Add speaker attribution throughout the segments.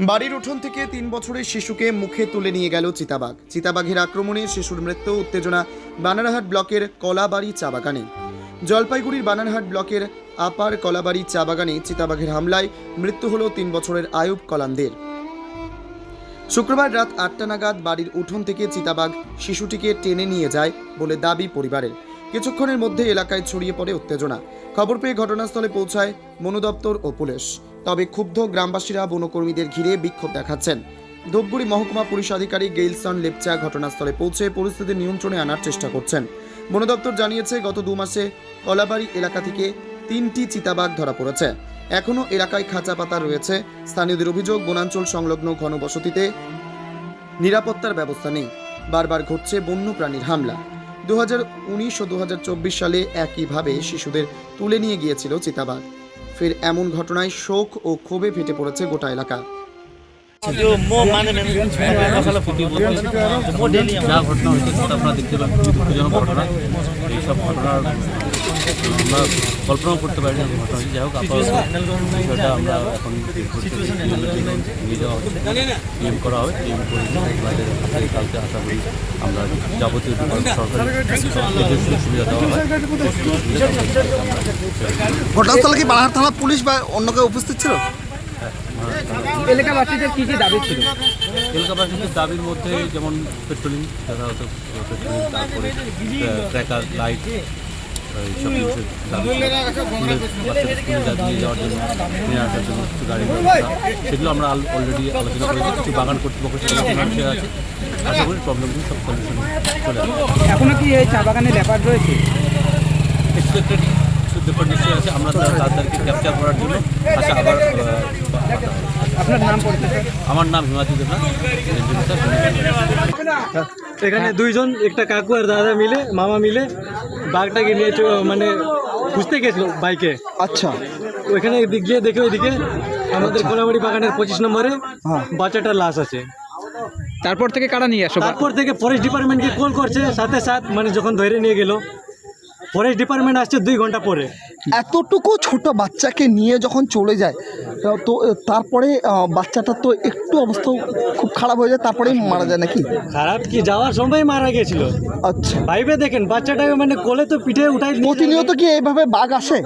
Speaker 1: বাড়ির উঠোন থেকে তিন বছরের শিশুকে মুখে তুলে নিয়ে গেল চিতাবাঘ। চিতাবাঘের আক্রমণে শিশুর মৃত্যু, উত্তেজনা বানারহাট ব্লকের কলাবাড়ি চা বাগানে। জলপাইগুড়ির বানারহাট ব্লকের আপার কলাবাড়ি চা বাগানে চিতাবাঘের হামলায় মৃত্যু হল তিন বছরের আয়ুব কলামদের। শুক্রবার রাত আটটা নাগাদ বাড়ির উঠোন থেকে চিতাবাঘ শিশুটিকে টেনে নিয়ে যায় বলে দাবি পরিবারের। কিছুক্ষণের মধ্যে এলাকায় ছড়িয়ে পড়ে উত্তেজনা। খবর পেয়ে ঘটনাস্থলে পৌঁছায় বন দপ্তর ও পুলিশ। তবে ক্ষুব্ধ গ্রামবাসীরা বনকর্মীদের ঘিরে বিক্ষোভ দেখাচ্ছেন। ধূপগুড়ি মহকুমা পুলিশ আধিকারিক গেইলসন লেপচা ঘটনাস্থলে পৌঁছে পরিস্থিতি নিয়ন্ত্রণে আনার চেষ্টা করছেন। বন দপ্তর জানিয়েছে, গত দু মাসে কলাবাড়ি এলাকা থেকে তিনটি চিতাবাঘ ধরা পড়েছে। এখনও এলাকায় খাঁচা পাতা রয়েছে। স্থানীয়দের অভিযোগ, বনাঞ্চল সংলগ্ন ঘনবসতিতে নিরাপত্তার ব্যবস্থা নেই। বারবার ঘটছে বন্য প্রাণীর হামলা। দু ও দু হাজার চব্বিশ সালে একইভাবে শিশুদের তুলে নিয়ে গিয়েছিল চিতাবাঘ। ফের এমন ঘটনায় শোক ও ক্ষোভে ফেটে পড়েছে গোটা এলাকা।
Speaker 2: जो मो माने में মশলা ফুটিয়ে বলতে মো ডেলি যা ঘটনা হচ্ছে সেটা আপনারা দেখতে পাবেন খুবই দুঃখজনক ঘটনা এইসব ঘটনার আমরা কল্পনাও করতে পারি না যে ঘটনা হচ্ছে। যাই হোক আপাতত বিষয়টা আমরা এখন বের করতে নিয়ে যাওয়া হচ্ছে টিএম করা হবে টিএম করে আমাদের হাতে কালকে আশা করি আমরা যাবতীয় ডিপার্টমেন্ট সরকারি যে সুযোগ সুবিধা দেওয়া হয়
Speaker 3: ঘটনাস্থলে কি বালাহাট থানা পুলিশ বা অন্য কেউ উপস্থিত ছিল
Speaker 4: এলাকাবাসীদের কি কি দাবি ছিল?
Speaker 2: এলাকাবাসীদের দাবির মধ্যে যেমন পেট্রোলিং হতো পেট্রোলিং তারপরে ট্র্যাকার লাইট এইসব জিনিসের দাবি বাচ্চাদের স্কুলে যা নিয়ে যাওয়ার জন্য নিয়ে আসার জন্য কিছু গাড়ির ব্যবস্থা সেগুলো আমরা অলরেডি আলোচনা করেছি। কিছু বাগান কর্তৃপক্ষ সেগুলো বিষয় আছে। আশা করি প্রবলেমগুলো সব সলিউশন চলে আসবে।
Speaker 4: এখনও কি এই চা বাগানে লেপার রয়েছে?
Speaker 2: ব্যাপার নিশ্চয়ই আছে। আমরা তাদেরকে ক্যাপচার করার জন্য আচ্ছা আবার
Speaker 4: আপনার নাম
Speaker 2: আমার নাম
Speaker 5: এখানে দুইজন একটা কাকু আর দাদা মিলে মামা মিলে বাঘটাকে নিয়ে মানে খুঁজতে গেছিল বাইকে।
Speaker 3: আচ্ছা।
Speaker 5: ওইখানে গিয়ে দেখে ওইদিকে আমাদের কোলাবাড়ি বাগানের পঁচিশ নম্বরে বাচ্চাটার লাশ আছে।
Speaker 4: তারপর থেকে কারা নিয়ে আসো?
Speaker 5: তারপর থেকে ফরেস্ট ডিপার্টমেন্টকে কল করছে সাথে সাথ মানে যখন ধরে নিয়ে গেল ফরেস্ট ডিপার্টমেন্ট আসছে দুই ঘণ্টা পরে।
Speaker 3: এতটুকু ছোট বাচ্চাকে নিয়ে যখন চলে যায় তো তারপরে বাচ্চাটা তো একটু অবস্থা খুব খারাপ হয়ে যায় তারপরে মারা যায় নাকি?
Speaker 5: খারাপ কি? যাওয়ার সময় মারা গেছিল।
Speaker 3: আচ্ছা।
Speaker 5: ভাইবে দেখেন বাচ্চাটাকে মানে কোলে তো পিঠে উঠাই নিয়ে-
Speaker 3: প্রতিনিয়ত কি এইভাবে বাঘ আসে?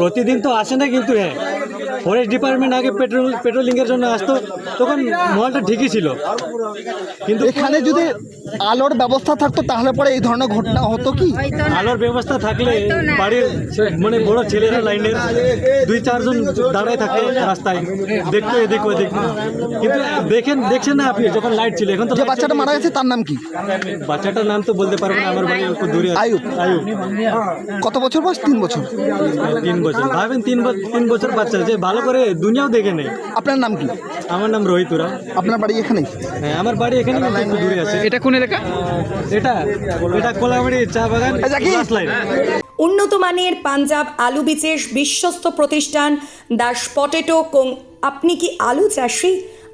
Speaker 5: প্রতিদিন তো আসে না কিন্তু হ্যাঁ। ফরেস্ট ডিপার্টমেন্ট আগে পেট্রোল পেট্রোলিংয়ের জন্য আসতো তখন মহলটা ঠিকই ছিল। কিন্তু
Speaker 3: এখানে যদি আলোর ব্যবস্থা থাকতো তাহলে পরে এই ধরনের ঘটনা হতো কি?
Speaker 5: আলোর ব্যবস্থা থাকলে বাড়ির মানে বড় ছেলেরা লাইনের দুই চারজন দাঁড়ায় থাকে রাস্তায় দেখতো এদিক ওদিক। কিন্তু দেখেন দেখছেন না আপনি যখন লাইট ছিল এখন তো
Speaker 3: যে বাচ্চাটা মারা গেছে তার নাম কি?
Speaker 5: বাচ্চাটার নাম তো বলতে পারব না আমার বাড়ি একটু দূরে আছে।
Speaker 3: আয়ুব।
Speaker 5: আয়ুব।
Speaker 3: কত বছর বয়স? তিন বছর।
Speaker 5: তিন বছর। ভাবেন তিন তিন বছর বাচ্চা যে ভালো করে দুনিয়াও দেখে নেই
Speaker 3: আপনার নাম কি?
Speaker 5: আমার নাম রোহিতুরা।
Speaker 3: আপনার বাড়ি এখানেই?
Speaker 5: হ্যাঁ আমার বাড়ি এখানে একটু দূরে আছে।
Speaker 4: এটা কোন এলাকা?
Speaker 5: এটা এটা কোলাবাড়ি চা বাগান
Speaker 6: উন্নত মানের পাঞ্জাব আলু বীজের বিশ্বস্ত প্রতিষ্ঠান দাস পটেটো কোং আপনি কি আলু চাষি?